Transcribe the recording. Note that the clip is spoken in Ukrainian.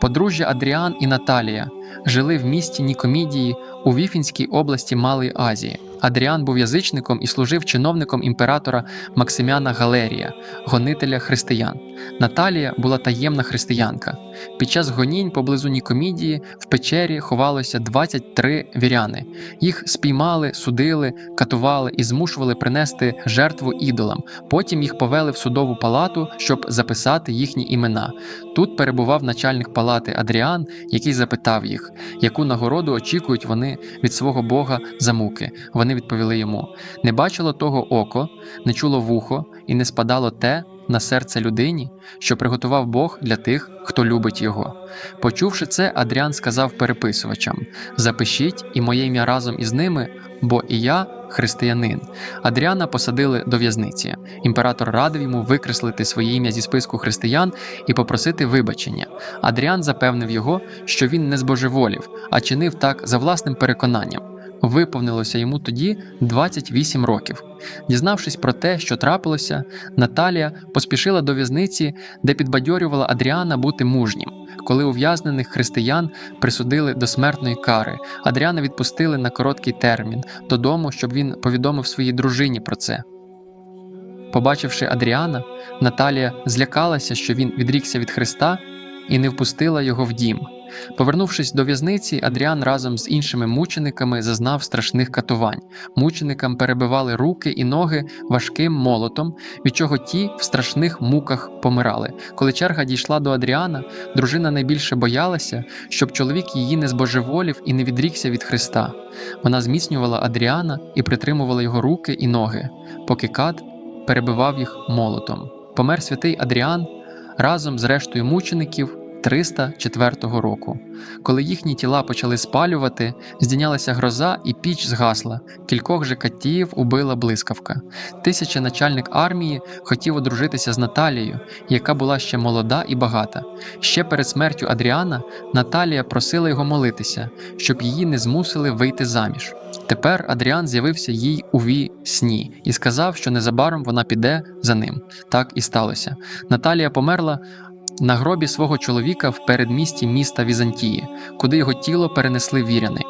Подружжя Адріан і Наталія жили в місті Нікомідії у Віфінській області Малої Азії. Адріан був язичником і служив чиновником імператора Максимяна Галерія, гонителя християн. Наталія була таємна християнка. Під час гонінь поблизу Нікомідії в печері ховалося 23 віряни. Їх спіймали, судили, катували і змушували принести жертву ідолам. Потім їх повели в судову палату, щоб записати їхні імена. Тут перебував начальник палати Адріан, який запитав їх, яку нагороду очікують вони від свого Бога за муки. Вони відповіли йому: не бачило того око, не чуло вухо, і не спадало те на серце людині, що приготував Бог для тих, хто любить його. Почувши це, Адріан сказав переписувачам: Запишіть і моє ім'я разом із ними, бо і я християнин. Адріана посадили до в'язниці. Імператор радив йому викреслити своє ім'я зі списку християн і попросити вибачення. Адріан запевнив його, що він не збожеволів, а чинив так за власним переконанням. Виповнилося йому тоді 28 років. Дізнавшись про те, що трапилося, Наталія поспішила до в'язниці, де підбадьорювала Адріана бути мужнім. Коли ув'язнених християн присудили до смертної кари, Адріана відпустили на короткий термін додому, щоб він повідомив своїй дружині про це. Побачивши Адріана, Наталія злякалася, що він відрікся від Христа і не впустила його в дім. Повернувшись до в'язниці, Адріан разом з іншими мучениками зазнав страшних катувань. Мученикам перебивали руки і ноги важким молотом, від чого ті в страшних муках помирали. Коли черга дійшла до Адріана, дружина найбільше боялася, щоб чоловік її не збожеволів і не відрікся від Христа. Вона зміцнювала Адріана і притримувала його руки і ноги, поки кат перебивав їх молотом. Помер святий Адріан разом з рештою мучеників 304 року. Коли їхні тіла почали спалювати, здійнялася гроза і піч згасла. Кількох же катіїв убила блискавка. Тисяча начальник армії хотів одружитися з Наталією, яка була ще молода і багата. Ще перед смертю Адріана Наталія просила його молитися, щоб її не змусили вийти заміж. Тепер Адріан з'явився їй у ві сні і сказав, що незабаром вона піде за ним. Так і сталося. Наталія померла на гробі свого чоловіка в передмісті міста Візантії, куди його тіло перенесли віряни.